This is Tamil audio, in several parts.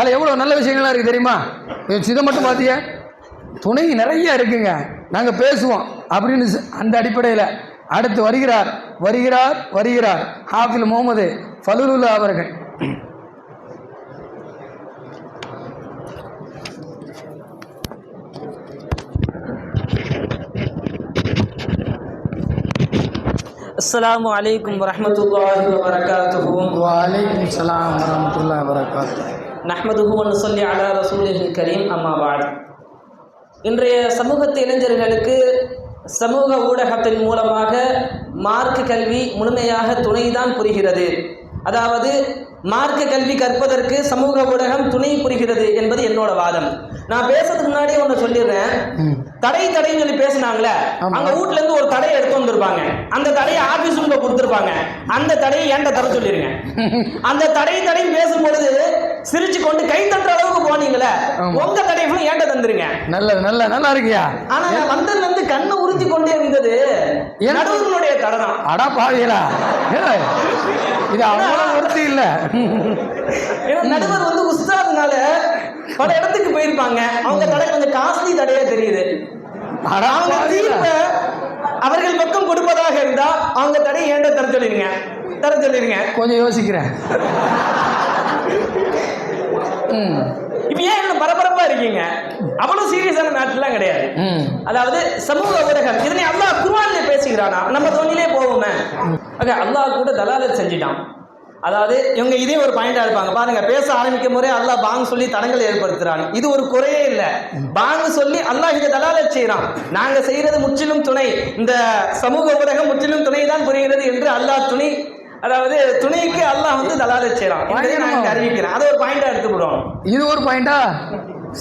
என்னதான் சொன்னாலும் சரி அதில் எவ்வளோ நல்ல விஷயங்கள்லாம் இருக்குது தெரியுமா இதை மட்டும் பார்த்தியா துணை நிறைய இருக்குங்க நாங்கள் பேசுவோம் அப்படின்னு சொ- அந்த அடிப்படையில் அடுத்து வருகிறார் வருகிறார் வருகிறார் ஹாஃபில் முகமது ஃபலுலுல்லா அவர்கள் السلام عليكم ورحمة الله وبركاته வலைக்கும் சலாம் வரமத்துல்லா வரகாத்து نحمده நஹ்மதுஹுவன் சொல்லி அலா ரசூலின் கரீம் அம்மாபாத் இன்றைய சமூகத்து இளைஞர்களுக்கு சமூக ஊடகத்தின் மூலமாக மார்க்க கல்வி முழுமையாக துணைதான் புரிகிறது. அதாவது மார்க்க கல்வி கற்பதற்கு சமூக ஊடகம் துணை புரிகிறது என்பது என்னோட வாதம். நான் பேசுறதுக்கு முன்னாடி ஒன்று சொல்லிடுறேன். தடை தடைன்னு சொல்லி பேசினாங்களே அவங்க வீட்ல இருந்து ஒரு தடையை எடுத்து வந்திருப்பாங்க. அந்த தடையை ஆபீஸ் ரூம்ல கொடுத்துருப்பாங்க. அந்த தடையை ஏன்ட்ட தர சொல்லிருங்க? அந்த தடை தடை பேசும்பொழுது சிரிச்சு கொண்டு கை தட்டுற அளவுக்கு போனீங்களே. உங்க தடை ஃபுல்லும் ஏன்ட்ட தந்துருங்க? நல்லது நல்ல நல்லா இருக்கியா? ஆனா நான் வந்ததுல இருந்து கண்ணை உறுத்தி கொண்டே இருந்தது? நடுவர்களுடைய தடை தான் அடா ஏய், இது அவ்வளோ ஒருத்தி இல்லை. நடுவர் வந்து உஸ்தாதுனால பல இடத்துக்கு போயிருப்பாங்க. அவங்க தடை கொஞ்சம் காஸ்ட்லி தடையா தெரியுது. அவங்க தீர்ப்பை அவர்கள் பக்கம் கொடுப்பதாக இருந்தா அவங்க தடை ஏன்ட்ட தர சொல்லிருங்க. தர சொல்லிருங்க. கொஞ்சம் யோசிக்கிறேன். இப்ப ஏன் இவ்வளவு பரபரப்பா இருக்கீங்க? அவ்வளவு சீரியஸான மேட்டர்லாம் கிடையாது. அதாவது சமூக ஊடகம் இதனை அல்லாஹ் குர்ஆன்ல பேசுகிறானா? நம்ம தோணிலே போவோமே ஓகே அல்லாஹ் கூட தலாலத் செஞ்சிட்டான். அதாவது இவங்க இதே ஒரு பாயிண்டா இருப்பாங்க. பாருங்க பேச ஆரம்பிக்கும் முறை அல்லாஹ் பாங் சொல்லி தடங்களை ஏற்படுத்துறான். இது ஒரு குறையே இல்ல. பாங் சொல்லி அல்லாஹ் இதை தலாலத் செய்யறான் நாங்க செய்யறது முற்றிலும் துணை. இந்த சமூக ஊடகம் முற்றிலும் துணை தான் புரிகிறது என்று அல்லாஹ் துணை அதாவது துணைக்கு அல்லாஹ் வந்து செய்யறான் என்பதை நான் அறிவிக்கிறேன். அதை ஒரு பாயிண்டா எடுத்துக்கிடுவோம். இது ஒரு பாயிண்டா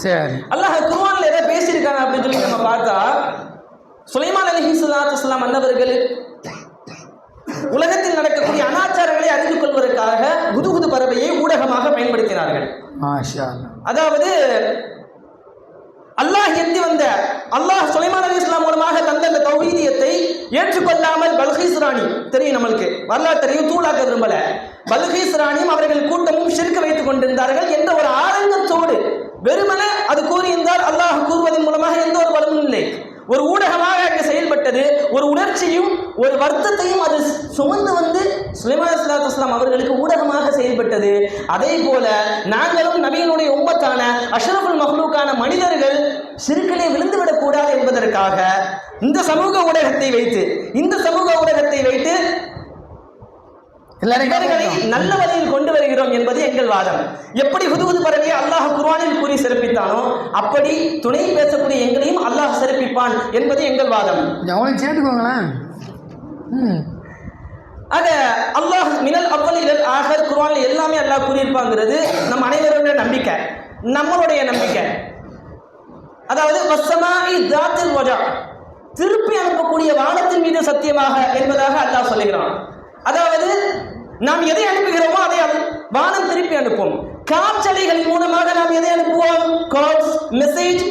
சரி. அல்லாஹ் குர்ஆன்ல எதை பேசியிருக்காங்க அப்படின்னு சொல்லி நம்ம பார்த்தா சுலைமான் அலஹி சலாத்து வலாம் அன்னவர்கள் உலகத்தில் நடக்கக்கூடிய அனாச்சாரங்களை அறிந்து கொள்வதற்காக குதுகுது பறவையை ஊடகமாக பயன்படுத்தினார்கள். அதாவது அல்லாஹ் எந்தி வந்த அல்லாஹ் சுலைமான் அலி இஸ்லாம் மூலமாக தந்த அந்த தௌஹீதியத்தை ஏற்றுக்கொள்ளாமல் பல்கீஸ் ராணி. தெரியும் நம்மளுக்கு. வரலாறு தெரியும் தூளாக்க விரும்பல. பல்கீஸ் ராணியும் அவர்கள் கூட்டமும் சிரிக்க வைத்துக் கொண்டிருந்தார்கள். என்ற ஒரு ஆரங்கத்தோடு வெறுமனே அது கூறியிருந்தால் அல்லாஹ் கூறுவதன் மூலமாக எந்த ஒரு பலனும் இல்லை. ஒரு ஊடகமாக அங்கே செயல்பட்டது. ஒரு உணர்ச்சியும் ஒரு வருத்தத்தையும் அது சுமந்து வந்து சுலைமான் சலாத்து அவர்களுக்கு ஊடகமாக செயல்பட்டது. அதே போல நாங்களும் நபியினுடைய உம்மத்தான அஷ்ரஃபுல் மஹ்லூக்கான மனிதர்கள் சிறுக்கிலே விழுந்துவிடக் கூடாது என்பதற்காக இந்த சமூக ஊடகத்தை வைத்து இந்த சமூக ஊடகத்தை வைத்து இவர்களை. நல்ல வழியில் கொண்டு வருகிறோம் என்பது எங்கள் வாதம். எப்படி ஹுதுகுது பறவையை அல்லாஹ் குர்ஆனில் கூறி சிறப்பித்தானோ அப்படி துணை பேசக்கூடிய எங்களையும் அல்லாஹ் சிறப்பிப்பான் என்பது எங்கள் வாதம். அவனையும் சேர்த்துக்கோங்களேன் ஆக அல்லாஹ் மினல் அவ்வல் இலல் ஆகர் குர்ஆன்ல எல்லாமே அல்லாஹ் கூறியிருப்பாங்கிறது நம் அனைவருடைய நம்பிக்கை நம்மளுடைய நம்பிக்கை. அதாவது வசமாஇ தாத்தில் வஜா திருப்பி அனுப்பக்கூடிய வானத்தின் மீது சத்தியமாக என்பதாக அல்லாஹ் சொல்லுகிறான். அதாவது நாம் எதை அனுப்புகிறோமோ அதை வானம் திருப்பி அனுப்பும். காற்றலைகளின் மூலமாக நாம் எதை அனுப்புவோம்? கால்ஸ் மெசேஜ்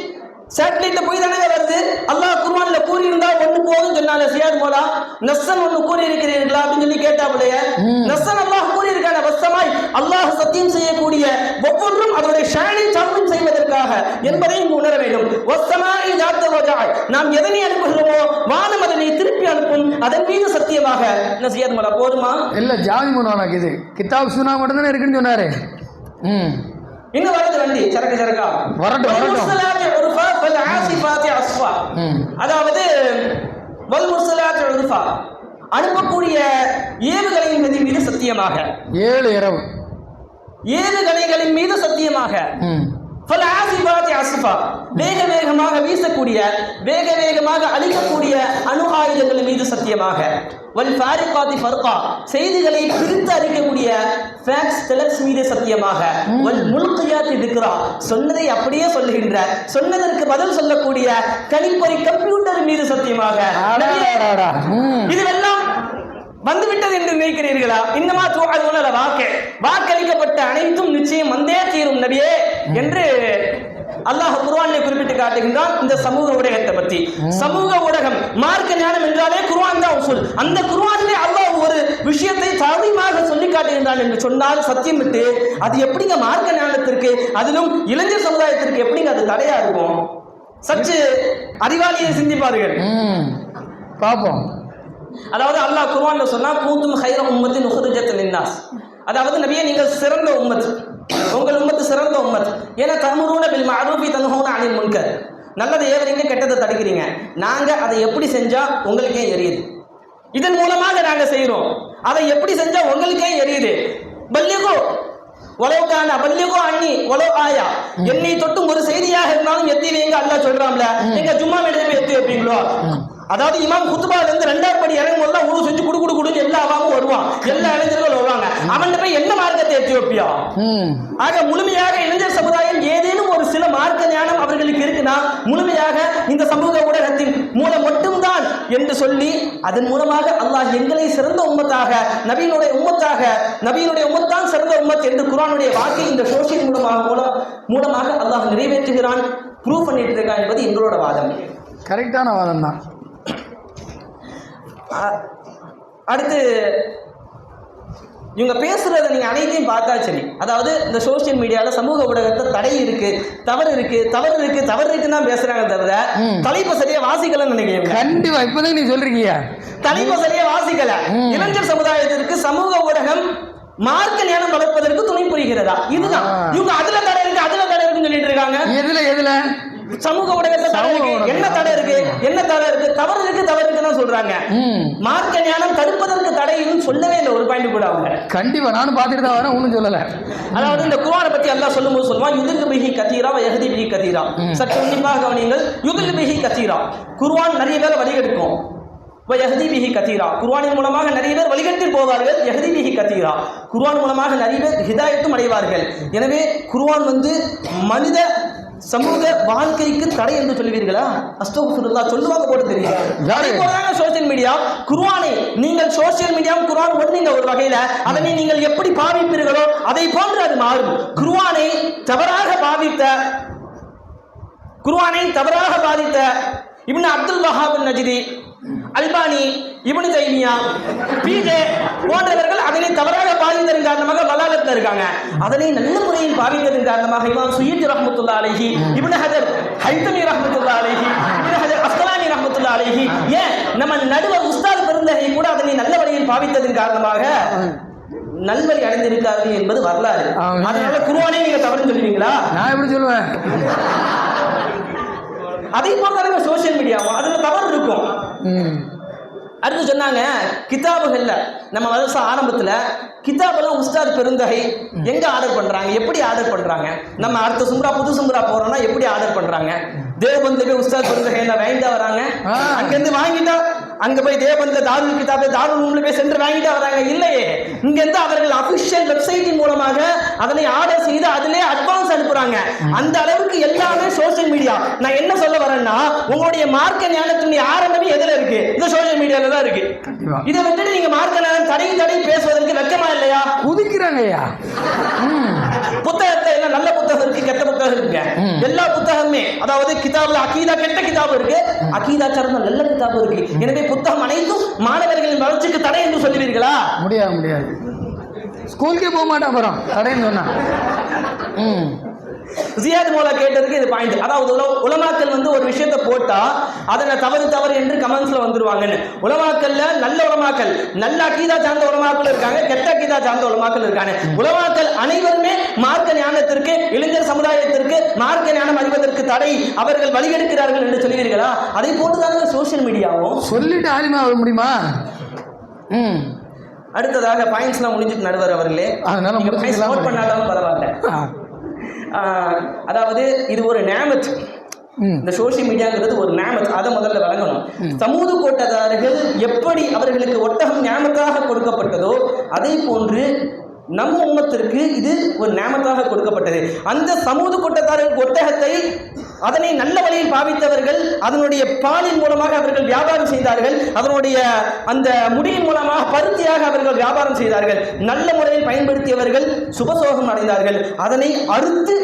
சேட்டலைட்ல போய் தானே வருது? அல்லாஹ் குர்ஆன்ல கூறி இருந்தா ஒண்ணு போதும் சொன்னால சியாத் மோலா நஸ்ஸன் ஒண்ணு கூறி இருக்கிறீர்களா அப்படின்னு சொல்லி கேட்டாப்புலைய. நஸ்ஸன் அல்லாஹ் கூறி இருக்கான வசமாய் அல்லாஹ் சத்தியம் செய்யக்கூடிய ஒவ்வொன்றும் அதனுடைய ஷானை சமம் செய்வதற்காக என்பதையும் உணர வேண்டும். வசமாய் தாத்த வஜாய். நாம் எதனை அனுப்புகிறோமோ வானம் அதனை திருப்பி அனுப்பும். அதன் மீது சத்தியமாக என்ன சியாத் மோலா போதுமா? இல்லை ஜாதி மனோனாக்கு இது. கிதாப் சுனா மட்டும்தானே இருக்குன்னு சொன்னாரு. ம். இன்னும் வருது வண்டி சரக்கு சரக்கா வரட்டும், வரட்டும். வல்முர்சலாத்தி உர்ஃபா, வல்ஆசிஃபாத்தி அஸ்ஃபா. ம் அதாவது வல் முர்சலாத்தி உர்ஃபா. அனுப்பக்கூடிய ஏவுகணையின் மீது மீது சத்தியமாக ஏழு இரவு ஏவுகணைகளின் மீது சத்தியமாக ம் ஃபல் ஆசிஃபாத்தி அஸ்ஃபா. வேக வேகமாக வீசக்கூடிய வேக வேகமாக அழிக்கக்கூடிய அணு ஆயுதங்கள் மீது சத்தியமாக வல் ஃபாரிகாத்தி ஃபர்கா. செய்திகளை பிரித்து அறிக்கக்கூடிய ஃபேக்ஸ் டெலக்ஸ் மீது சத்தியமாக. வல் முல்கியாத்தி திக்ரா. சொன்னதை அப்படியே சொல்லுகின்ற சொன்னதற்கு பதில் சொல்லக்கூடிய கணிப்பொறி கம்ப்யூட்டர் மீது சத்தியமாக. இதுவெல்லாம் வந்துவிட்டது என்று நினைக்கிறீர்களா? இன்னமா தூக்காது வாக்கு. வாக்களிக்கப்பட்ட அனைத்தும் நிச்சயம் வந்தே தீரும் நபியே என்று அல்லாஹ் குர்ஆனிலே குறிப்பிட்டு காட்டுகின்றான். இந்த சமூக ஊடகத்தை பற்றி சமூக ஊடகம் மார்க்க ஞானம் என்றாலே குர்ஆன் தான் உசூல். அந்த குர்ஆனிலே அல்லாஹ் ஒரு விஷயத்தை தவிமாக சொல்லி காட்டுகின்றான் என்று சொன்னால் சத்தியம் விட்டு அது எப்படிங்க மார்க்க ஞானத்திற்கு அதிலும் இளைஞர் சமுதாயத்திற்கு எப்படிங்க அது தடையா இருக்கும்? சற்று அறிவாளியை சிந்திப்பார்கள். பார்ப்போம். அதாவது அல்லாஹ் குர்ஆன்ல சொன்னா கூத்தும் ஹைர உம்மத்தின் உஹ்ரிஜத் லின்னாஸ் அதாவது நபியே நீங்கள் சிறந்த உம்மத். உங்கள் உம்மத்து சிறந்த உம்மத். ஏன்னா தமுருன பில் மஅரூஃபி தன்ஹூன அனில் முன்கர். நல்லதை ஏவறீங்க கெட்டதை தடுக்கிறீங்க. நாங்க அதை எப்படி செஞ்சா உங்களுக்கே எரியுது? இதன் மூலமாக நாங்க செய்றோம். அதை எப்படி செஞ்சா உங்களுக்கே எரியுது? பல்லிகோ உலவுக்கான பல்லிகோ அண்ணி உலவு ஆயா. என்னை தொட்டும் ஒரு செய்தியாக இருந்தாலும் எத்தி வைங்க அல்லாஹ் சொல்றாம்ல நீங்க சும்மா மேடையில எத்தி வைப்பீங்களோ? அதாவது இமாம் குத்துபால இருந்து ரெண்டாவது படி இறங்கும் போது உழு செஞ்சு குடு குடு குடுன்னு எல்லா அவாமும் வருவான். எல்லா இளைஞர்களும் வருவாங்க. அவன் போய் என்ன மார்க்கத்தை எத்தி வைப்பியா? ம். ஆக முழுமையாக இளைஞர் சமுதாயம் ஏதேனும் ஒரு சில மார்க்க ஞானம் அவர்களுக்கு இருக்குன்னா முழுமையாக இந்த சமூக ஊடகத்தின் மூலம் மட்டும்தான் என்று சொல்லி அதன் மூலமாக அல்லாஹ் எங்களை சிறந்த உம்மத்தாக நபியினுடைய உம்மத்தாக நபியினுடைய உம்மத்தான் சிறந்த உம்மத் என்று குர்ஆனுடைய வாக்கை இந்த சோசியல் மூலமாக மூலம் மூலமாக அல்லாஹ் நிறைவேற்றுகிறான். ப்ரூவ் பண்ணிட்டு இருக்கான் என்பது எங்களோட வாதம். கரெக்டான வாதம் தான் அடுத்து இவங்க பேசுறத நீங்க அனைத்தையும் பார்த்தா சரி. அதாவது இந்த சோஷியல் மீடியால சமூக ஊடகத்துல தடை இருக்கு தவறு இருக்கு தவறு இருக்கு தவறு இருக்குன்னு தான் பேசுறாங்க தவிர. தலைப்பை சரியா வாசிக்கலன்னு நினைக்கிறேன் கண்டிப்பா இப்பதான் நீ சொல்றீங்க தலைப்பை சரியா வாசிக்கல. இளைஞர் சமுதாயத்திற்கு சமூக ஊடகம் மார்க்க ஞானம் வளர்ப்பதற்கு துணை புரிகிறதா? இதுதான். இவங்க அதுல தடை இருக்கு அதுல தடை இருக்குன்னு சொல்லிட்டு இருக்காங்க. எதுல எதுல? சமூக ஊடகத்துல தடை இருக்கு. என்ன தடை இருக்கு? என்ன தடை இருக்கு? தவறு இருக்கு தவறு இருக்குன்னு சொல்றாங்க. மார்க்க ஞானம் தடுப்பதற்கு தடைன்னு சொல்லவே இல்லை. ஒரு பாயிண்ட் கூட அவங்க. கண்டிப்பா நானும் பார்த்துட்டு தான் வரேன். ஒன்றும் சொல்லல. அதாவது இந்த குர்ஆனை பத்தி அல்லாஹ் சொல்லும்போது சொல்லுவான் யுதில் பிஹி கதீரா வயஹதி பிஹி கதீரா ம். சற்று உன்னிப்பாக கவனியுங்கள். யுதில் பிஹி கதீரா குர்ஆன் நிறைய பேர் வழிகெடுக்கும் வயஹதி பிஹி கதீரா குர்ஆனின் மூலமாக நிறைய பேர் வழிகட்டி போவார்கள். யஹதி பிஹி கதீரா குர்ஆன் மூலமாக நிறைய பேர் ஹிதாயத்தும் அடைவார்கள். எனவே குர்ஆன் வந்து மனித சமூக வாழ்க்கைக்கு தடை என்று சொல்லுவீர்களா? அஸ்தோஃபிருல்லா சொல்லுவாங்க போட்டு தெரியும் சோசியல் மீடியா குர்ஆனை. நீங்கள் சோசியல் மீடியாவும் குர்ஆன் ஒண்ணுங்க ஒரு வகையில அதனை நீங்கள் எப்படி பாவிப்பீர்களோ அதை போன்று அது மாறும். குர்ஆனை தவறாக பாவித்த குர்ஆனை தவறாக பாதித்த Ibn Abdul Wahhab Najdi Albani Ibn Taymiyyah PJ போன்றவர்கள் அதனை தவறாக பாதித்ததன் காரணமாக வலாலத்தில் இருக்காங்க. அதனை நல்ல முறையில் பாவித்ததன் காரணமாக இமாம் சுயீத் ரஹ்மத்துல்லா அலைஹி இப்னு ஹஜர் ஹைத்தமி ரஹ்மத்துல்லா அலைஹி இப்னு ஹஜர் அஸ்கலானி ரஹ்மத்துல்லா அலைஹி ஏன் நம்ம நடுவர் உஸ்தாத் பெருந்தகை கூட அதனை நல்ல வழியில் பாவித்ததன் காரணமாக நல்வழி அடைந்திருக்கார்கள் என்பது வரலாறு. அதனால குருவானே நீங்க தவறுன்னு சொல்லுவீங்களா? நான் எப்படி சொல்லுவேன்? அதை போல சோசியல் மீடியாவும் அதுல தவறு இருக்கும். அடுத்து சொன்னாங்க கிதாபுகள்ல நம்ம வருஷம் ஆரம்பத்துல கிதாபெல்லாம் உஸ்தாத் பெருந்தகை எங்க ஆர்டர் பண்றாங்க? எப்படி ஆர்டர் பண்றாங்க? நம்ம அடுத்த சும்ரா புது சும்ரா போறோம்னா எப்படி ஆர்டர் பண்றாங்க? தேவபந்துல போய் உஸ்தாத் பெருந்தகை எல்லாம் வாங்கிட்டு வராங்க. ஆ. அங்க இருந்து வாங்கிட்டா அங்க போய் தேவபந்துல தாருல் கிதாபே தாருல் உம்ல போய் சென்று வாங்கிட்டு வராங்க இல்லையே. இங்க இருந்து அவர்கள் அபிஷியல் வெப்சைட்டின் மூலமாக அதனை ஆர்டர் செய்து அதிலே அட்வான்ஸ் அனுப்புறாங்க. அந்த அளவுக்கு எல்லாமே சோஷியல் மீடியா நான் என்ன சொல்ல வரேன்னா உங்களுடைய மார்க்க ஞானத்தினுடைய ஆரம்பமே எதுல இருக்கு? இந்த சோஷியல் மீடியால தான் இருக்கு. இதை வந்துட்டு நீங்க மார்க்க ஞானம் தடை தடை பேசுவதற்கு வெக்கமா இல்லையா? குதிக்கிறாங்க ஐயா ம் புத்தகத்துல எல்லாம் நல்ல புத்தகம் இருக்கு கெட்ட புத்தகம் இருக்குங்க. எல்லா புத்தகமே அதாவது கிதாபுல அகீதா கெட்ட கிதாபு இருக்கு. அகீதா சார்ந்த நல்ல கிதாபு இருக்கு. எனவே புத்தகம் அனைத்தும் மாணவர்களின் வளர்ச்சிக்கு தடை என்று சொல்லுவீர்களா? முடியாது முடியாது. ஸ்கூலுக்கே போக மாட்டேன் அப்புறம் கடைன்னு சொன்னா ம். ஜியாத் மோலா கேட்டதுக்கு இது பாயிண்ட் அதாவது உல- உலமாக்கள் வந்து ஒரு விஷயத்தை போட்டா அதனை தவறு தவறு என்று கமெண்ட்ஸ்ல வந்துருவாங்கன்னு. உலமாக்கல்ல நல்ல உலமாக்கள் நல்ல அக்கீதா சார்ந்த உலமாக்கள் இருக்காங்க கெட்ட அக்கீதா சார்ந்த உலமாக்கள் இருக்காங்க. உலமாக்கள் அனைவருமே மார்க்க ஞானத்திற்கு இளைஞர் சமுதாயத்திற்கு மார்க்க ஞானம் அறிவதற்கு தடை அவர்கள் வழிகெடுக்கிறார்கள் என்று சொல்லுவீர்களா? அதை போட்டுதாங்க சோஷியல் மீடியாவும் சொல்லிட்டு ஆலிமா முடியுமா? ம். அடுத்ததாக பாயிண்ட்ஸ்லாம் முடிஞ்சிட்டு நடுவர் அவர்களே. அதனால note பண்ணாலும் பரவாயில்ல. அதாவது இது ஒரு நேமத் இந்த சோஷியல் மீடியாங்கிறது ஒரு நேமத் அதை முதல்ல வழங்கணும் சமூக கோட்டதாரர்கள் எப்படி அவர்களுக்கு ஒட்டகம் ஞாபகத்தாக கொடுக்கப்பட்டதோ அதே போன்று நம்ம உம்மத்திற்கு இது ஒரு நேமத்தாக கொடுக்கப்பட்டது. அந்த சமூக கூட்டத்தாரர்கள் ஒட்டகத்தை அதனை நல்ல வழியில் பாவித்தவர்கள் அதனுடைய பாலின் மூலமாக அவர்கள் வியாபாரம் செய்தார்கள் அதனுடைய அந்த முடியின் மூலமாக பருத்தியாக அவர்கள் வியாபாரம் செய்தார்கள் நல்ல முறையில் பயன்படுத்தியவர்கள் சுபசோகம் அடைந்தார்கள். அதனை அறுத்து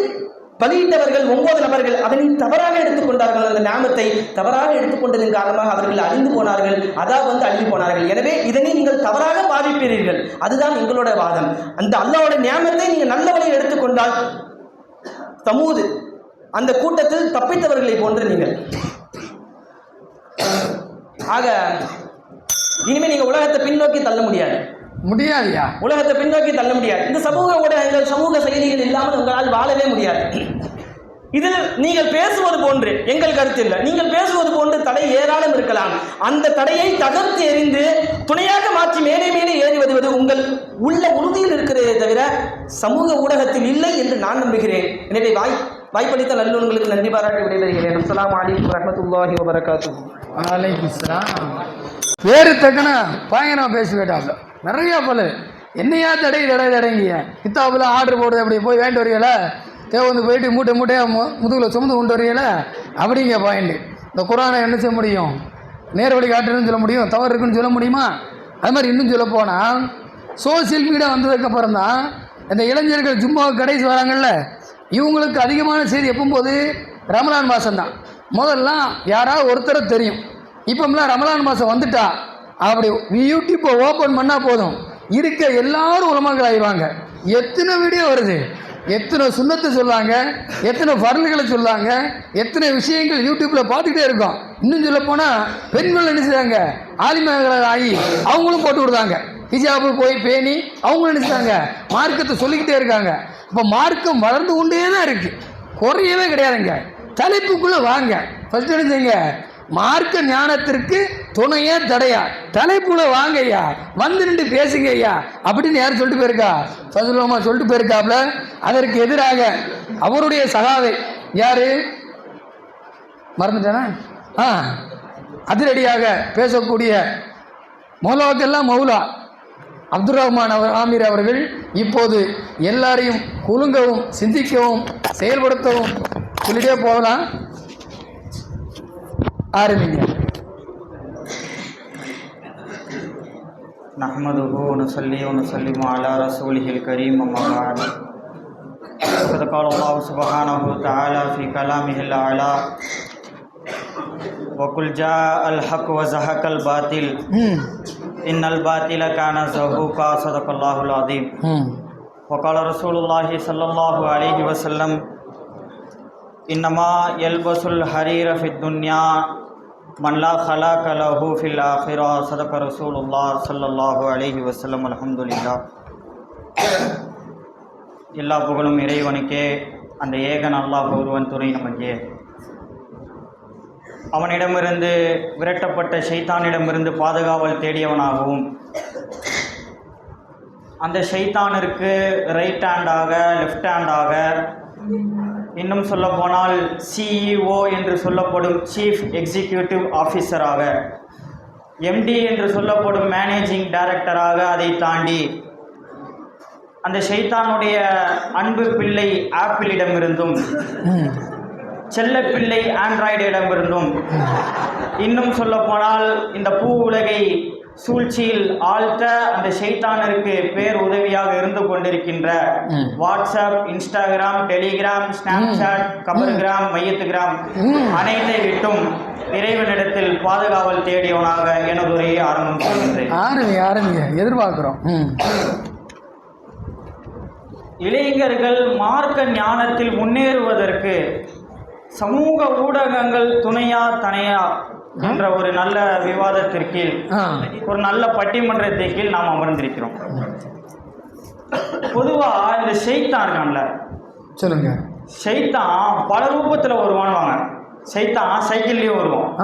பலியிட்டவர்கள் ஒன்பது நபர்கள் அதனை தவறாக எடுத்துக்கொண்டார்கள் அந்த நாமத்தை தவறாக எடுத்துக்கொண்டதன் காரணமாக அவர்கள் அழிந்து போனார்கள். அதாவது வந்து அழிந்து போனார்கள். எனவே இதனை நீங்கள் தவறாக பாதிப்பீர்கள் அதுதான் எங்களோட வாதம். அந்த அல்லாவோட நியாமத்தை நீங்கள் நல்ல வழியில் எடுத்துக்கொண்டால் தமூது அந்த கூட்டத்தில் தப்பித்தவர்களை போன்று நீங்கள். ஆக இனிமே நீங்க உலகத்தை பின்னோக்கி தள்ள முடியாது. முடியாதுயா? உலகத்தை பின்னோக்கி தள்ள முடியாது. இந்த சமூக ஊடகங்கள் சமூக செய்திகள் இல்லாமல் உங்களால் வாழவே முடியாது. இதில் நீங்கள் பேசுவது போன்று எங்கள் கருத்து இல்லை. நீங்கள் பேசுவது போன்று தடை ஏராளம் இருக்கலாம். அந்த தடையை தகர்த்து எறிந்து துணையாக மாற்றி மேலே மேலே ஏறி வருவது உங்கள் உள்ள உறுதியில் இருக்கிறதே தவிர சமூக ஊடகத்தில் இல்லை என்று நான் நம்புகிறேன். எனவே வாய் வாய்ப்பளித்த நல்லுணங்களுக்கு நன்றி பாராட்டி விடைபெறுகிறேன். அஸ்லாம் அலிக்கும் ரஹமத்துல்லாஹி வபரகாத்து அலைக்குஸ்லாம் பேரு தக்கன பயங்கரமாக பேசிவிட்டாங்க போயிட்டாப்ல நிறைய பல. என்னையா தடை தடை தடைங்க. கித்தாப்பில் ஆர்டர் போடுறது அப்படி போய் வேண்டு வரீங்கள? தேவந்து போயிட்டு மூட்டை மூட்டையாக மு முதுகில் சுமந்து கொண்டு வரீங்கள? அப்படிங்க பாயிண்ட் இந்த குரானை என்ன செய்ய முடியும்? நேர் வழி காட்டுறதுன்னு சொல்ல முடியும் தவறு இருக்குன்னு சொல்ல முடியுமா? அது மாதிரி இன்னும் சொல்ல போனால் சோசியல் மீடியா வந்ததுக்கப்புறம் தான் இந்த இளைஞர்கள் ஜும்மா கடைசி வராங்கல்ல இவங்களுக்கு அதிகமான செய்தி எப்போம்போது ரமலான் மாதம் தான். முதல்லாம் யாராவது ஒருத்தரை தெரியும். இப்போம்லாம் ரமலான் மாதம் வந்துட்டா அப்படி யூடியூப்பை ஓப்பன் பண்ணால் போதும். இருக்க எல்லாரும் உலமாக்கள் ஆயிடுவாங்க. எத்தனை வீடியோ வருது? எத்தனை சுண்ணத்தை சொல்லாங்க எத்தனை பரல்களை சொல்லாங்க எத்தனை விஷயங்கள் யூடியூப்பில் பார்த்துக்கிட்டே இருக்கோம். இன்னும் சொல்ல போனால் பெண்கள் என்ன செய்றாங்க? ஆலிமகளாக ஆகி அவங்களும் போட்டு விடுதாங்க ஹிஜாபு போய் பேணி அவங்களும் நினைச்சாங்க மார்க்கத்தை சொல்லிக்கிட்டே இருக்காங்க. இப்போ மார்க்கம் வளர்ந்து கொண்டே தான் இருக்குது குறையவே கிடையாதுங்க. தலைப்புக்குள்ளே வாங்க. ஃபஸ்ட் என்ன மார்க்க ஞானத்திற்கு துணையே தடையா? தலைப்புல வாங்க ஐயா வந்து நின்று பேசுங்க ஐயா அப்படின்னு யார் சொல்லிட்டு போயிருக்கா? சதுலமா சொல்லிட்டு போயிருக்காப்ல. அதற்கு எதிராக அவருடைய சகாவை யாரு? மறந்துட்டானா? ஆ அதிரடியாக பேசக்கூடிய மௌலாவுக்கெல்லாம் மௌலா. அப்துல் ரஹ்மான் அவர் ஆமீர் அவர்கள் இப்போது எல்லாரையும் குலுங்கவும் சிந்திக்கவும் செயல்படுத்தவும் சொல்லிட்டே போகலாம் ஆரம்பிங்க نحمده ونصلي ونسلم على رسوله الكريم أما بعد فقد قال الله سبحانه وتعالى في كلامه الأعلى وقل جاء الحق وزهق الباطل ம் إن الباطل كان زهوقا صدق الله العظيم ம் وقال رسول الله صلى الله عليه وسلم إنما يلبس الحرير في الدنيا من لا خلاق له في الآخرة صدق رسول الله صلى الله عليه وسلم الحمد لله எல்லா புகழும் இறைவனுக்கே அந்த ஏகன் அல்லாஹ் ஒருவன் துணை நமக்கே அவனிடமிருந்து விரட்டப்பட்ட ஷைத்தானிடமிருந்து பாதுகாவல் தேடியவனாகவும் அந்த ஷைத்தானிற்கு ரைட் ஹேண்டாக லெஃப்ட் ஹேண்டாக இன்னும் சொல்ல போனால் சிஇஓ என்று சொல்லப்படும் சீஃப் எக்ஸிக்யூட்டிவ் ஆஃபீஸராக எம்டி என்று சொல்லப்படும் மேனேஜிங் டைரக்டராக அதை தாண்டி அந்த ஷைத்தானுடைய அன்பு பிள்ளை ஆப்பிளிடமிருந்தும் ம் செல்ல பிள்ளை ஆண்ட்ராய்டிடமிருந்தும் இன்னும் சொல்ல போனால் இந்த பூ உலகை சூழ்ச்சியில் ஆழ்த்த அந்த ஷைத்தானருக்கு பேர் உதவியாக இருந்து கொண்டிருக்கின்ற. வாட்ஸ்அப் இன்ஸ்டாகிராம் டெலிகிராம் ஸ்னாப்சாட் கபர்கிராம் மையத்துகிராம். அனைத்தை விட்டும் இறைவனிடத்தில் பாதுகாவல் தேடியவனாக எனது உரையை ஆரம்பம் செய்கின்றேன் ஆரம்பிங்க ஆரம்பிங்க. எதிர்பார்க்குறோம். இளைஞர்கள் மார்க்க ஞானத்தில் முன்னேறுவதற்கு சமூக ஊடகங்கள் துணையா தனையா என்ற ஒரு நல்ல விவாதத்திற்கீழ் ஆ. ஒரு நல்ல பட்டிமன்றத்தை கீழ் நாம் அமர்ந்திருக்கிறோம். பொதுவா இந்த ஷைத்தான் இருக்கான்ல. சொல்லுங்க. ஷைத்தான் பல ரூபத்தில் வருவான்வாங்க ஷைத்தான் சைக்கிள்லேயும் வருவான்.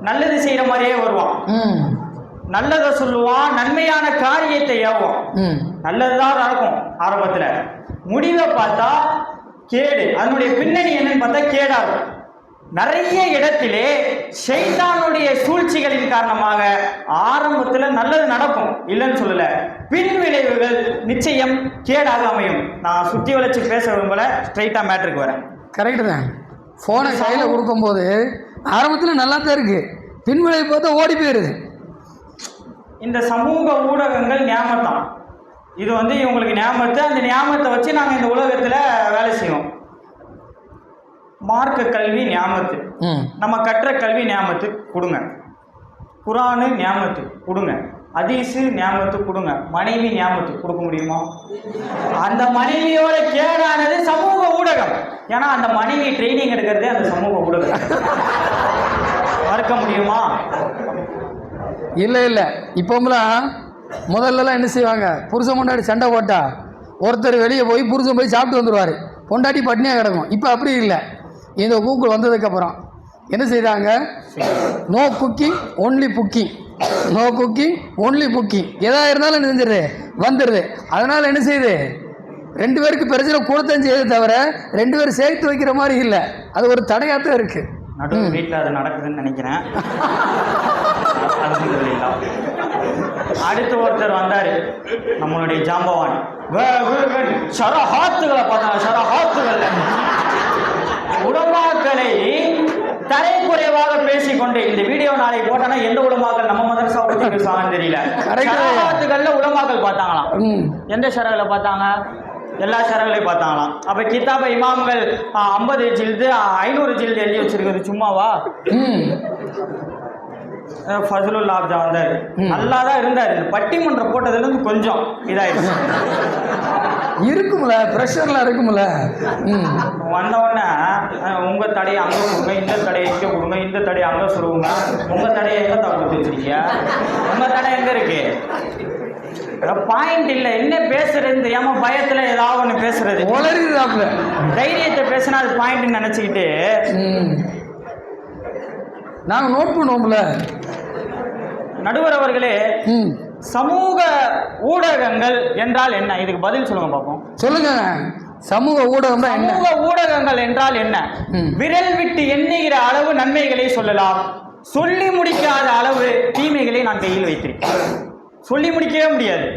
நல்லது செய்கிற மாதிரியே வருவான். நல்லதை சொல்லுவான் நன்மையான காரியத்தை ஏவுவான். ம். நல்லதுதான் நடக்கும் ஆரம்பத்தில். முடிவை பார்த்தா கேடு. அதனுடைய பின்னணி என்னன்னு பார்த்தா கேடாகும். நிறைய இடத்திலே ஷைத்தானுடைய சூழ்ச்சிகளின் காரணமாக ஆரம்பத்தில் நல்லது நடக்கும். இல்லைன்னு சொல்லல. பின் விளைவுகள் நிச்சயம் கேடாக அமையும். நான் சுத்தி வளைச்சு பேச விரும்பல. ஸ்ட்ரைட்டா மேட்ருக்கு வரேன். கரெக்டு தான். ஃபோனை கையில் கொடுக்கும்போது ஆரம்பத்தில் நல்லா தான் இருக்குது பின்விளைவு பார்த்தா ஓடி போயிடுது இந்த சமூக ஊடகங்கள் ஞாபகம் இது வந்து இவங்களுக்கு ஞாபகத்தை அந்த ஞாபகத்தை வச்சு நாங்கள் இந்த உலகத்தில் வேலை செய்வோம். மார்க்க கல்வி ஞாபகத்து. நம்ம கற்ற கல்வி ஞாபகத்து கொடுங்க. குரானு ஞாபகத்து கொடுங்க. அதீசு ஞாபகத்து கொடுங்க. மனைவி ஞாபகத்து கொடுக்க முடியுமா? அந்த மனைவியோட கேடானது சமூக ஊடகம். ஏன்னா அந்த மனைவி ட்ரைனிங் எடுக்கிறதே அந்த சமூக ஊடகம். மறுக்க முடியுமா? இல்லை இல்லை. இப்போம்லாம் முதல்லலாம் என்ன செய்வாங்க? புருஷன் பொண்டாட்டி சண்டை போட்டா ஒருத்தர் வெளியே போய் புருஷன் போய் சாப்பிட்டு வந்துடுவார் பொண்டாட்டி பட்னியாக கிடக்கும். இப்போ அப்படி இல்லை. இந்த கூகுள் வந்ததுக்கப்புறம் என்ன செய்தாங்க no cooking only booking no cooking only booking எதாக இருந்தாலும் செஞ்சிடுது வந்துடுது அதனால் என்ன செய்யுது ரெண்டு பேருக்கு பிரச்சனை கூடத்தான் செய்யுது தவிர ரெண்டு பேரும் சேர்த்து வைக்கிற மாதிரி இல்லை. அது ஒரு தடையாக தான் இருக்குது வீட்டில் அது நடக்குதுன்னு நினைக்கிறேன். அடுத்து ஒருத்தர் வந்தாரு. நம்மளுடைய ஜாம்பவான். ஷரஹாத்துகளை பார்த்தாங்க ஷரஹாத்துகள் உலமாக்களை தரைக்குறைவாக பேசிக்கொண்டு இந்த வீடியோ நாளைக்கு போட்டானா எந்த உலமாக்கள் நம்ம மதரசா பத்தி பேசுவாங்கன்னு தெரியல. ஷரஹாத்துகள்ல உலமாக்கள் பார்த்தாங்களாம். எந்த ஷரகளை பார்த்தாங்க? எல்லா ஷரங்களையும் பார்த்தாங்களாம். அப்ப கிதாப இமாம்கள் ஐம்பது ஜில்து ஐநூறு ஜில்து எழுதி வச்சிருக்கிறது சும்மாவா? ஃபசலுல் ஆப்ஜா வந்தார் நல்லா தான் இருந்தார். இந்த பட்டிமன்றம் போட்டதுலேருந்து கொஞ்சம் இதாயிடுச்சு. இருக்கும்ல ப்ரெஷர்லாம் இருக்கும்ல. வந்த உடனே உங்க தடையை அங்கே கொடுங்க இந்த தடையை இங்கே கொடுங்க இந்த தடையை அங்கே சொல்லுங்க. உங்க தடையை எங்க தான் கொடுத்து வச்சிருக்கீங்க? உங்க தடை எங்க இருக்கு? பாயிண்ட் இல்லை. என்ன பேசுறது? தெரியாம பயத்துல ஏதாவது ஒன்று பேசுறது. தைரியத்தை பேசினா அது பாயிண்ட் நினைச்சுக்கிட்டு நாங்கள் நோட் பண்ணுவோம்ல நடுவர் அவர்களே சமூக ஊடகங்கள் என்றால் என்ன? இதுக்கு பதில் சொல்லுங்க பார்ப்போம் சொல்லுங்க. சமூக ஊடகம்னா என்ன? சமூக ஊடகங்கள் என்றால் என்ன. விரல் விட்டு எண்ணுகிற அளவு நன்மைகளை சொல்லலாம். சொல்லி முடிக்காத அளவு தீமைகளை நான் கையில் வைத்திருக்கேன் சொல்லி முடிக்கவே முடியாது.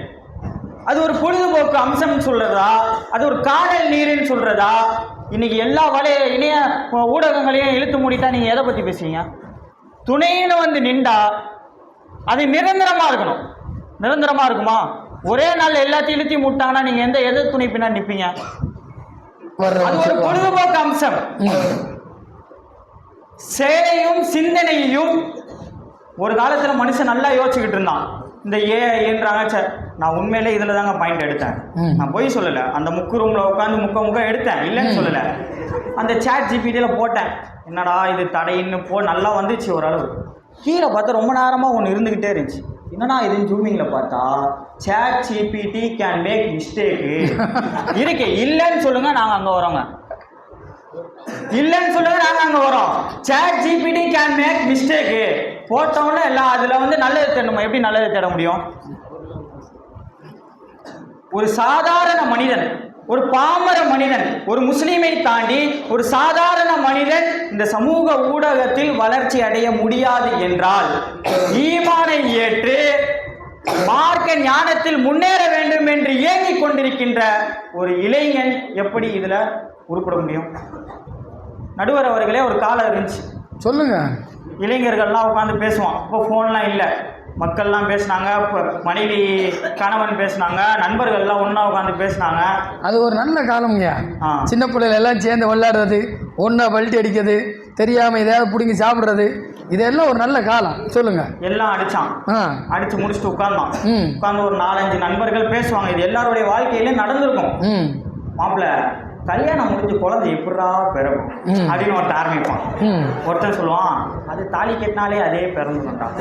அது ஒரு பொழுதுபோக்கு அம்சம் சொல்றதா? அது ஒரு காதல் நீருன்னு சொல்றதா? இன்னைக்கு எல்லா வலைய இணைய ஊடகங்களையும் இழுத்து மூடிட்டா நீங்க எதை பத்தி பேசுவீங்க துணைன்னு வந்து நின்றா அது நிரந்தரமா இருக்கணும். நிரந்தரமா இருக்குமா? ஒரே நாள் எல்லாத்தையும் இழுத்தி மூட்டாங்கன்னா நீங்க எந்த எதை துணை பின்னாடி நிப்பீங்க? வர்ற அது ஒரு பொழுதுபோக்கு அம்சம். செயலையும் சிந்தனையையும் ஒரு காலத்துல மனுஷன் நல்லா யோசிச்சுக்கிட்டு இருந்தான். இந்த ஏன்றாங்க சார் நான் உண்மையிலே இதுல தாங்க பாயிண்ட் எடுத்தேன். நான் பொய் சொல்லல. அந்த முக்கு ரூம்ல உட்காந்து முக்க முக்க எடுத்தேன். இல்லைன்னு சொல்லல. அந்த சாட் ஜிபிடியில போட்டேன். என்னடா இது தடைன்னு போ நல்லா வந்துச்சு ஓரளவு. கீழே பார்த்தா ரொம்ப நேரமா ஒன்று இருந்துகிட்டே இருந்துச்சு. என்னடா இதுன்னு ஜூமிங்ல பார்த்தா chat GPT can make mistake இருக்கு இல்லைன்னு சொல்லுங்க நாங்க அங்க வரோங்க. இல்லைன்னு சொல்லுங்க நாங்க அங்க வரோம். Chat GPT can make mistake போட்டோம்னா எல்லாம் அதில் வந்து நல்லது தேடணுமா? எப்படி நல்லது தேட முடியும்? ஒரு சாதாரண மனிதன் ஒரு பாமர மனிதன் ஒரு முஸ்லீமை தாண்டி ஒரு சாதாரண மனிதன் இந்த சமூக ஊடகத்தில் வளர்ச்சி அடைய முடியாது என்றால் ஈமானை ஏற்று மார்க்க ஞானத்தில் முன்னேற வேண்டும் என்று இயங்கிக் கொண்டிருக்கின்ற ஒரு இளைஞன் எப்படி இதுல உருப்பட முடியும்? நடுவர் அவர்களே ஒரு காலம் இருந்துச்சு. சொல்லுங்க. இளைஞர்கள்லாம் உட்காந்து பேசுவான். இப்போ ஃபோன்லாம் இல்லை. மக்கள்லாம் பேசுனாங்க இப்போ மனைவி கணவன் பேசுனாங்க நண்பர்கள்லாம் ஒன்றா உட்காந்து பேசுனாங்க. அது ஒரு நல்ல காலம்யா ஆ. சின்ன பிள்ளைகள் எல்லாம் சேர்ந்து விளையாடுறது ஒன்றா பல்ட்டி அடிக்கிறது தெரியாமல் எதையாவது பிடிங்கி சாப்பிட்றது இதெல்லாம் ஒரு நல்ல காலம். சொல்லுங்க. எல்லாம் அடிச்சான். அடிச்சு முடிச்சுட்டு உட்கார்ந்தான். ம். உட்காந்து ஒரு நாலஞ்சு நண்பர்கள் பேசுவாங்க. இது எல்லாருடைய வாழ்க்கையிலே நடந்திருக்கும். மாப்பிள்ள கல்யாணம் முடிஞ்சு குழந்தை எப்படா பிறக்கும்? ம். அப்படின்னு ஒருத்தன் ஆரம்பிப்பான் ஒருத்தன் சொல்லுவான் அது தாலி கட்டினாலே அதே பிறந்துட்டான்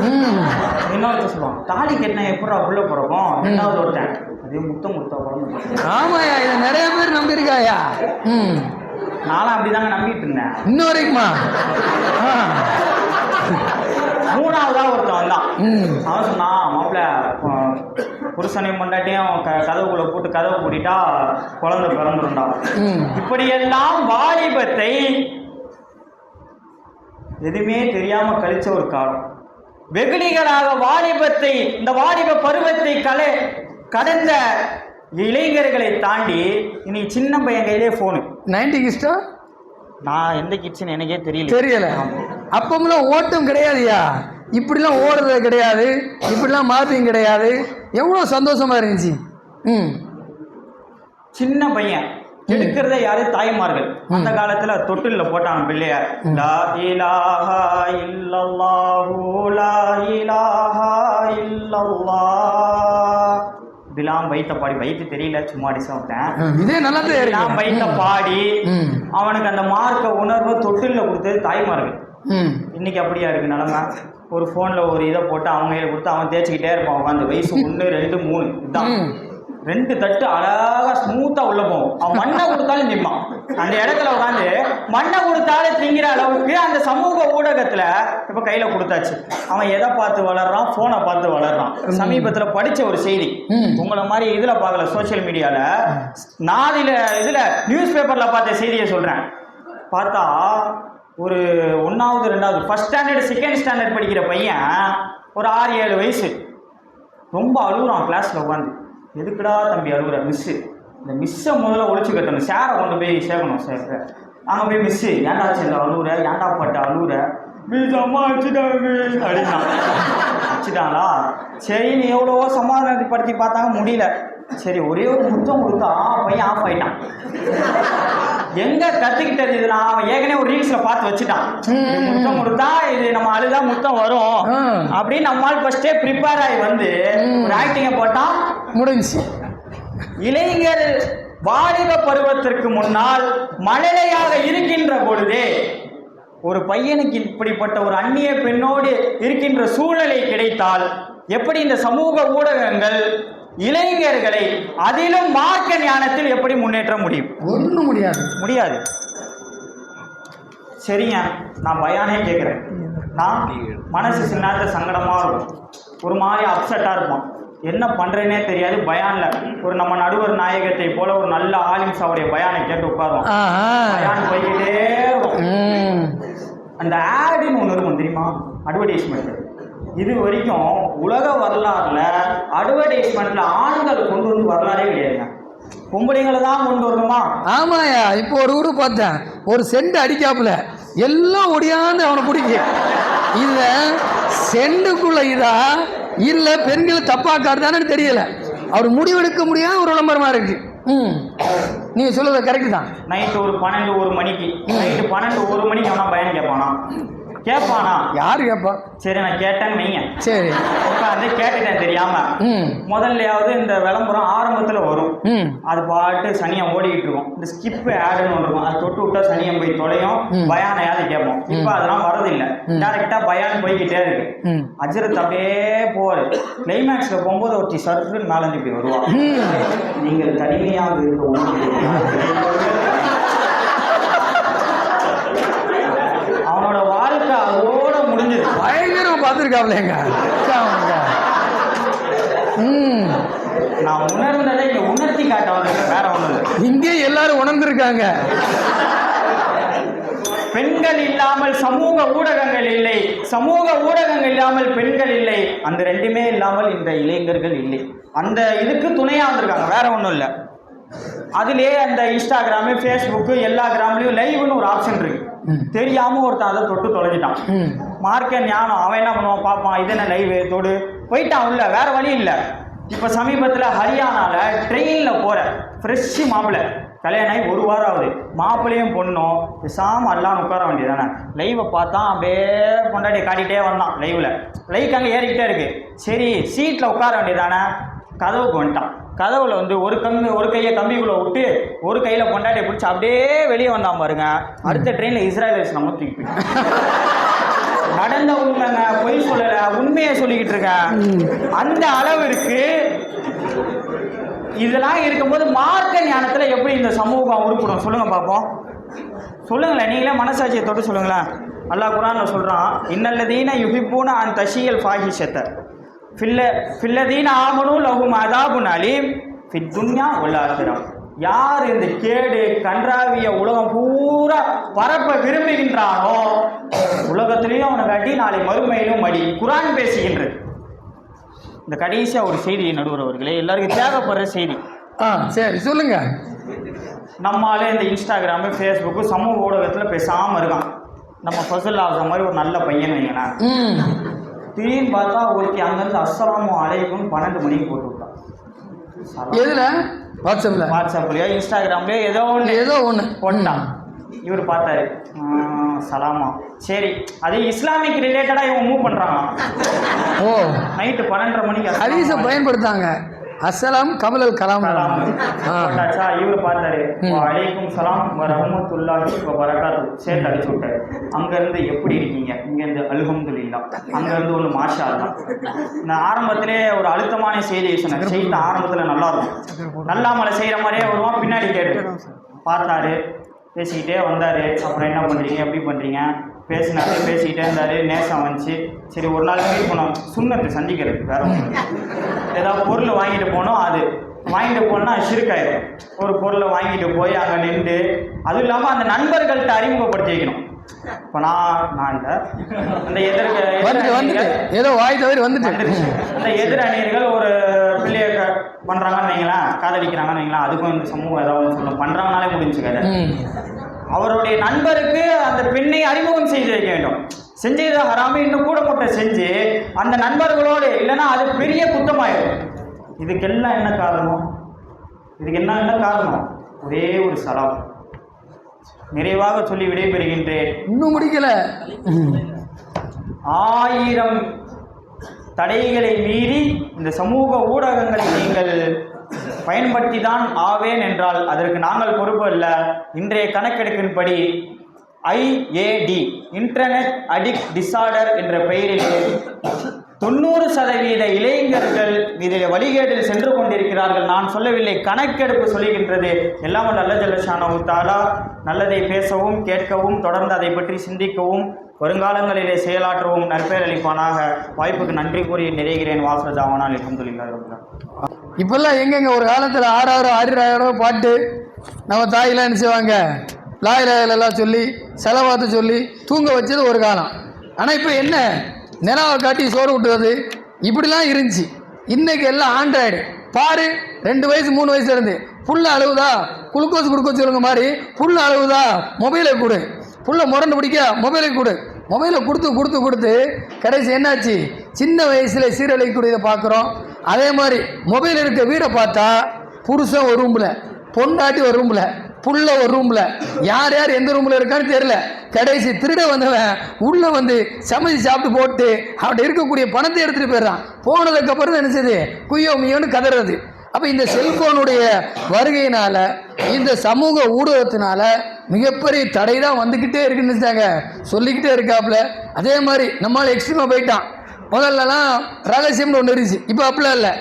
இன்னொருத்தன் சொல்லுவான் தாலி கட்டினா எப்படா உள்ள பிறக்கும்? ரெண்டாவது ஒருத்தன் அதே முத்த முத்த குழந்தை. ஆமாயா இதை நிறைய பேர் நம்பியிருக்காயா நானும் அப்படிதாங்க நம்பிட்டு இருந்தேன். இன்ன வரைக்குமா? மூணாவதா ஒருத்தன் வந்தான். அவன் சொன்னான் மாப்பிள்ள புருஷனையும் பொண்டாட்டியும் கதவுக்குள்ள போட்டு கதவை பூட்டிட்டா குழந்தை பிறந்துருண்டா இப்படியெல்லாம் வாலிபத்தை எதுவுமே தெரியாம கழிச்ச ஒரு காலம். வெகுளிகளாக வாலிபத்தை இந்த வாலிப பருவத்தை கலை கடந்த இளைஞர்களை தாண்டி இனி சின்ன பையன் கையிலே போனு நைன்டி கிஸ்டா நான் எந்த கிச்சன் எனக்கே தெரியல. தெரியல. அப்பமெல்லாம் ஓட்டம் கிடையாதுயா இப்படிலாம் ஓடுறது கிடையாது. இப்படிலாம் மாப்பிங் கிடையாது. எவ்வளோ சந்தோஷமா இருந்துச்சு? ம். சின்ன பையன். கெடுக்கிறதே யாரு? தாய்மார்கள். அந்த காலத்துல தொட்டில்ல போட்டாங்க பிள்ளைய. லா இலாஹா இல்லல்லாஹு லா இலாஹா இல்லல்லாஹ் வைத்த பாடி. வைத்து தெரியல சும்மா அடிச்சு விட்டேன் இதே நல்லா இருக்கு. வைத்த பாடி. அவனுக்கு அந்த மார்க்க உணர்வை தொட்டில்ல கொடுத்தது தாய்மார்கள். ம். இன்னைக்கு அப்படியா இருக்கு நிலமை? ஒரு ஃபோனில் ஒரு இதை போட்டு அவங்க கையில் கொடுத்து அவன் தேய்ச்சிக்கிட்டே இருப்பான் உட்காந்து வயசு ஒன்று ரெண்டு மூணு. இதுதான். ரெண்டு தட்டு அழகா ஸ்மூத்தா உள்ள போகும். அவன் மண்ணை கொடுத்தாலும் திம்பான் அந்த இடத்துல உட்காந்து மண்ணை கொடுத்தாலும் திங்கிற அளவுக்கு அந்த சமூக ஊடகத்துல இப்ப கையில கொடுத்தாச்சு. அவன் எதை பார்த்து வளர்றான்? போனை பார்த்து வளர்றான். சமீபத்துல படிச்ச ஒரு செய்தி. உங்களை மாதிரி இதுல பார்க்கல சோஷியல் மீடியால நாதில இதுல நியூஸ் பேப்பர்ல பார்த்த செய்தியை சொல்றேன். பார்த்தா ஒரு ஒன்றாவது ரெண்டாவது ஃபஸ்ட் ஸ்டாண்டர்ட் செகண்ட் ஸ்டாண்டர்ட் படிக்கிற பையன் ஒரு ஆறு ஏழு வயசு. ரொம்ப அழுகுறான் கிளாஸில் உட்காந்து எதுக்குடா தம்பி அழுகுற? மிஸ்ஸு இந்த மிஸ்ஸை முதல்ல ஒழிச்சு கட்டணும். சேரை கொண்டு போய் சேர்க்கணும் சார் அங்கே போய் மிஸ்ஸு ஏன்டா சேர்ந்த அழுகுற? ஏன்டா பட்ட அழுகுற? மிஸ் அம்மா வச்சுட்டாங்க மிஸ் அப்படின்னா வச்சுட்டாங்களா சரி நீ எவ்வளவோ சமாதானப்படுத்தி பார்த்தாங்க முடியல. சரி ஒரே ஒரு முத்தம் கொடுத்தா பையன் ஆஃப் ஆயிட்டான். எங்க கத்துக்கிட்டது இதெல்லாம் அவன் ஏற்கனவே ஒரு ரீல்ஸ்ல பார்த்து வச்சுட்டான். முத்தம் கொடுத்தா இது நம்ம அழுதா முத்தம் வரும். அப்படின்னு நம்மால் ஃபர்ஸ்டே ப்ரிப்பேர் ஆகி வந்து ஒரு ஆக்டிங்கை போட்டான் முடிஞ்சுச்சு. இளைஞர் வாலிப பருவத்திற்கு முன்னால் மழலையாக இருக்கின்ற பொழுதே ஒரு பையனுக்கு இப்படிப்பட்ட ஒரு அந்நிய பெண்ணோடு இருக்கின்ற சூழ்நிலை கிடைத்தால் எப்படி இந்த சமூக ஊடகங்கள் இளைஞர்களை அதிலும் மார்க்க ஞானத்தில் எப்படி முன்னேற்ற முடியும்? ஒன்றும் முடியாது. முடியாது. சரிங்க நான் பயானே கேட்குறேன் நான் மனசு சில நேரத்தில் சங்கடமாக இருக்கும். ஒரு மாதிரி அப்செட்டாக இருப்பான். என்ன பண்ணுறேனே தெரியாது பயானில். ஒரு நம்ம நடுவர் நாயகத்தை போல ஒரு நல்ல ஆலிம்ஸாவுடைய பயானை கேட்டு உட்காருவோம் ஆஹா. பயான் போய்கிட்டே அந்த ஆடுன்னு ஒன்று இருக்கும் தெரியுமா? அட்வர்டைஸ்மெண்ட். இது வரைக்கும் உலக வரலாறுல அட்வர்டைஸ்மெண்ட்ல ஆண்கள் கொண்டு வந்து வரலாறே கிடையாதுங்க. பொம்பளைங்களை தான் கொண்டு வரணுமா? ஆமாயா இப்போ ஒரு ஊரு பார்த்தேன். ஒரு செண்டு அடிக்காப்புல. எல்லாம் ஒடியாந்து அவனை பிடிக்கும் இத செண்டுக்குள்ள இதா? இல்ல பெண்களை தப்பா காட்டுதானு தெரியல. அவர் முடிவெடுக்க முடியாத ஒரு விளம்பரமா இருக்கு. ம். நீங்க சொல்றது கரெக்ட் தான். நைட்டு ஒரு பன்னெண்டு ஒரு மணிக்கு. நைட்டு பன்னெண்டு ஒரு மணிக்கு அவனா பயன் கேட்பானா? கேட்பானா யாரு கேப்பா? சரி நான் கேட்டேன்னு வைங்க சரி. உட்காந்து கேட்டுட்டேன் தெரியாம. முதல்லையாவது இந்த விளம்பரம் ஆரம்பத்துல வரும். அது பாட்டு சனியம் ஓடிக்கிட்டு இருக்கும். இந்த ஸ்கிப் ஆடுன்னு ஒன்று இருக்கும். அது தொட்டு விட்டா சனியம் போய் தொலையும். பயானையாவது கேட்போம். இப்போ அதெல்லாம் வரதில்லை. டேரெக்டா பயான் போய்கிட்டே இருக்கு. அஜரத் அப்படியே போவாரு. கிளைமேக்ஸ்ல போகும்போது ஒருத்தி சர்ன்னு நாலஞ்சு போய் வருவா ம். நீங்கள் தனிமையாக இருக்க பயங்கரமா பார்த்துருக்காப்லேங்க. ம். நான் உணர்ந்ததை இங்க உணர்த்தி காட்ட வந்திருக்கேன் வேற இல்லை. இங்கே எல்லாரும் உணர்ந்திருக்காங்க. பெண்கள் இல்லாமல் சமூக ஊடகங்கள் இல்லை. சமூக ஊடகங்கள் இல்லாமல் பெண்கள் இல்லை. அந்த ரெண்டுமே இல்லாமல் இந்த இளைஞர்கள் இல்லை. அந்த இதுக்கு துணையா வந்திருக்காங்க. வேற ஒன்றும் இல்லை. அதிலே அந்த இன்ஸ்டாகிராமு ஃபேஸ்புக்கு எல்லா கிராம்லயும் லைவ்னு ஒரு ஆப்ஷன் இருக்கு. ம். தெரியாம ஒருத்தன் அதை தொட்டு தொலைஞ்சிட்டான். மார்க்க ஞானம் அவன் என்ன பண்ணுவான் பார்ப்பான் இது என்ன லைவ் தொடு. போயிட்டான் உள்ள வேற வழி இல்லை. இப்போ சமீபத்தில் ஹரியானால ட்ரெயினில் போகிற ஃப்ரெஷ்ஷு மாப்பிள்ளை கல்யாணம் ஆகி ஒரு வாரம் ஆகுது. மாப்பிள்ளையும் பொண்ணும் பேசாமல் எல்லாம் உட்கார வேண்டியதானே லைவை பார்த்தா அப்படியே கொண்டாடி காட்டிகிட்டே வந்தான் லைவில் லைக் அங்கே ஏறிக்கிட்டே இருக்குது சரி சீட்டில் உட்கார வேண்டியதானே கதவுக்கு வந்துட்டான். கதவுல வந்து ஒரு கம்பி ஒரு கையை கம்பிக்குள்ளே விட்டு ஒரு கையில் பொண்டாட்டியை பிடிச்சி அப்படியே வெளியே வந்தான் பாருங்க. அடுத்த ட்ரெயினில் இஸ்ரேலர்ஸ் நம்ம தூக்கி நடந்த உண்மைங்க பொய் சொல்லல உண்மையை சொல்லிக்கிட்டு இருக்க? அந்த அளவிற்கு இதெல்லாம் இருக்கும்போது மார்க்க ஞானத்தில் எப்படி இந்த சமூகம் உருப்படும்? சொல்லுங்க பார்ப்போம் சொல்லுங்களேன் நீங்களே மனசாட்சியை தொட்டு சொல்லுங்களேன். அல்லா குரான் சொல்கிறான் இன்னல்லதீன யுகிப்பூன அன் தஷியல் ஃபாஹிஷத்தை. ஃபில்ல ஃபில்லதீன ஆமனும் லகும் அதாபுன் அலீம் ஃபித் துன்யா உல்லாசிரம் யார் இந்த கேடு கன்றாவிய உலகம் பூரா பரப்ப விரும்புகின்றானோ உலகத்திலையும் அவனுக்கு அடி நாளை மறுமையிலும் அடி. குரான் பேசுகின்றது. இந்த கடைசியா ஒரு செய்தி நடுவர் அவர்களே எல்லாருக்கும் தேவைப்படுற செய்தி. ஆ சரி சொல்லுங்க. நம்மாலே இந்த இன்ஸ்டாகிராமு ஃபேஸ்புக்கு சமூக ஊடகத்தில் பேசாமல் இருக்கான். நம்ம ஃபசல் ஆகுற மாதிரி ஒரு நல்ல பையன் வைங்களேன். ம். திடீர்னு பார்த்தா ஒருத்தி அங்கேருந்து அஸ்ஸலாமு அலைக்கும் பன்னெண்டு மணிக்கு போட்டு விட்டான். எதுல? வாட்ஸ்அப்பில் வாட்ஸ்அப்லயோ இன்ஸ்டாகிராம்லயோ ஏதோ ஒன்று ஏதோ ஒன்று போட்டான் இவர் பார்த்தாரு. சலாமா. சரி அது இஸ்லாமிக் ரிலேட்டடாக இவங்க மூவ் பண்ணுறாங்க ஓ. நைட்டு பன்னெண்டரை மணிக்கு ஹதீஸை பயன்படுத்தாங்க. அஸ்ஸலாம் கமலல் கலாம். இவர் பார்த்தாரு. அலைக்கும் சலாம் ரஹ்மத்துல்லாஹி வ பரகாத்து சேர்த்து அடிச்சு விட்டாரு. அங்கேருந்து எப்படி இருக்கீங்க? இங்கேருந்து அல்ஹம்துலில்லா. அங்கேருந்து ஒன்று மாஷா நான் ஆரம்பத்திலே ஒரு அழுத்தமான செய்தியை சொன்னேன். செய்தி ஆரம்பத்தில் நல்லா இருக்கும். நல்லாமலை செய்கிற மாதிரியே வருவான் பின்னாடி கேட்டு பார்த்தாரு பேசிக்கிட்டே வந்தார். அப்புறம் என்ன பண்ணுறீங்க எப்படி பண்ணுறீங்க பேசினாரு பேசிக்கிட்டே இருந்தார் நேசம் வந்துச்சு. சரி ஒரு நாள் மீட் பண்ணோம். சுண்ணத்தை சந்திக்கிறது வேற. ஏதாவது பொருள் வாங்கிட்டு போனோம் அது. வாங்கிட்டு போனா ஷிருக்காயிரும் ஒரு பொருளை வாங்கிட்டு போய் அங்கே நின்று அதுவும் இல்லாமல் அந்த நண்பர்கள்ட்ட அறிமுகப்படுத்தி வைக்கணும் இப்போ நான் நான் இல்லை. அந்த எதிர்க்க ஏதோ வாய் தவறி வந்துட்டு. இந்த எதிர் அணியர்கள் ஒரு பிள்ளைய பண்றாங்கன்னு வைங்களேன் காதலிக்கிறாங்கன்னு வைங்களேன் அதுக்கும் இந்த சமூகம் ஏதாவது சொல்லணும் பண்றாங்கனாலே முடிஞ்சு கதை. ம். அவருடைய நண்பருக்கு அந்த பெண்ணை அறிமுகம் செய்து வைக்க வேண்டும். செஞ்சது ஹராமி இன்னும் கூட மூட்டை செஞ்சு அந்த நண்பர்களோடு இல்லைன்னா அது பெரிய குத்தமாயிடும் இதுக்கெல்லாம் என்ன காரணம்? இதுக்கு என்ன என்ன காரணம்? ஒரே ஒரு சலாம். நிறைவாக சொல்லி விடைபெறுகின்றேன். இன்னும் முடிக்கல. ஆயிரம் தடைகளை மீறி இந்த சமூக ஊடகங்களை நீங்கள் பயன்படுத்தி தான் ஆவேன் என்றால் அதற்கு நாங்கள் பொறுப்பு அல்ல. இன்றைய கணக்கெடுப்பின்படி ஐஏடி இன்டர்நெட் அடிக்ட் டிசார்டர் என்ற பெயரில் தொண்ணூறு சதவீத இளைஞர்கள் இதில் வழிகேட்டில் சென்று கொண்டிருக்கிறார்கள். நான் சொல்லவில்லை கணக்கெடுப்பு சொல்லுகின்றது எல்லாம் நல்ல அல்ல ஜல்லஷானு தாலா நல்லதை பேசவும் கேட்கவும் தொடர்ந்து அதை பற்றி சிந்திக்கவும் வருங்காலங்களிலே செயலாற்றவும் நற்பெயர் அளிப்பானாக. வாய்ப்புக்கு நன்றி கூறி நிறைகிறேன். வாசல் ஜாவனால் இருக்கும் தொழிலாளர்கள் இப்பெல்லாம் எங்கெங்க ஒரு காலத்தில் ஆறாயிரம் ஆறாயிரம் பாட்டு நம்ம தாயெல்லாம் என்ன செய்வாங்க? லாயிலெல்லாம் சொல்லி செலவாத்து சொல்லி தூங்க வச்சது ஒரு காலம். ஆனால் இப்போ என்ன? நிலாவை காட்டி சோறு விட்டுறது இப்படிலாம் இருந்துச்சு. இன்றைக்கி எல்லாம் ஆண்ட்ராய்டு. பாரு ரெண்டு வயசு மூணு வயசுல இருந்து. புல்ல அழுவுதா? குளுக்கோஸ் கொடுக்க சொல்லுங்க மாதிரி. புல்ல அழுவுதா? மொபைலை கொடு. புல்ல முரண்டு பிடிக்க? மொபைலை கொடு. மொபைலை கொடுத்து கொடுத்து கொடுத்து கடைசி என்னாச்சு? சின்ன வயசில் சீரழிக்கக்கூடியதை பார்க்குறோம். அதே மாதிரி மொபைல் இருக்க வீடை பார்த்தா புருஷன் ஒரு ரூமில் பொண்டாட்டி ஒரு ரூமில் புள்ள ஒரு ரூமில் யார் யார் எந்த ரூமில் இருக்கான்னு தெரியல. கடைசி திருட வந்தவன் உள்ளே வந்து சமைச்சு சாப்பிட்டு போட்டு அவட்ட இருக்கக்கூடிய பணத்தை எடுத்துகிட்டு போயிடுறான். போனதுக்கப்புறம் தான் நினச்சது குய்யோ முய்யோன்னு கதறது. அப்போ இந்த செல்ஃபோனுடைய வருகையினால் இந்த சமூக ஊடகத்தினால மிகப்பெரிய தடை தான் வந்துக்கிட்டே இருக்குன்னு வச்சுட்டாங்க சொல்லிக்கிட்டே இருக்காப்புல. அதே மாதிரி நம்மளால் எக்ஸ்ட்ரீமாக போயிட்டான். முதல்லலாம் ரகசியம்னு ஒன்று இருந்துச்சு. இப்போ அப்படிலாம் இல்லை.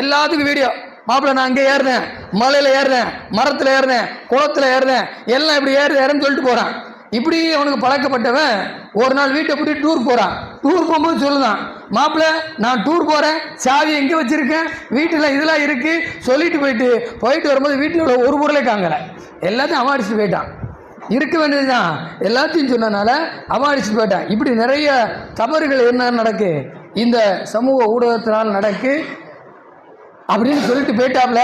எல்லாத்துக்கும் வீடியோ மாப்பிள்ள நான் அங்கே ஏறினேன். மலையில் ஏறினேன். மரத்தில் ஏறினேன். குளத்தில் ஏறினேன். எல்லாம் இப்படி ஏறு ஏறேன்னு சொல்லிட்டு போகிறான் இப்படி அவனுக்கு பழக்கப்பட்டவன் ஒரு நாள் வீட்டை போட்டு டூர் போகிறான் டூர் போகும்போது சொல்லுதான் மாப்பிள்ள நான் டூர் போகிறேன் சாவி எங்கே வச்சுருக்கேன்? வீட்டில் இதெல்லாம் இருக்குது சொல்லிட்டு போயிட்டு போயிட்டு வரும்போது வீட்டில் உள்ள ஒரு பொருளை காங்கலை எல்லாத்தையும் அவன் அடிச்சுட்டு போயிட்டான். இருக்க வேண்டியதுதான். எல்லாத்தையும் சொன்னனால அவன் அடிச்சுட்டு போயிட்டான். இப்படி நிறைய தவறுகள் என்ன நடக்கு? இந்த சமூக ஊடகத்தினால் நடக்கு. அப்படின்னு சொல்லிட்டு போயிட்டாப்ல.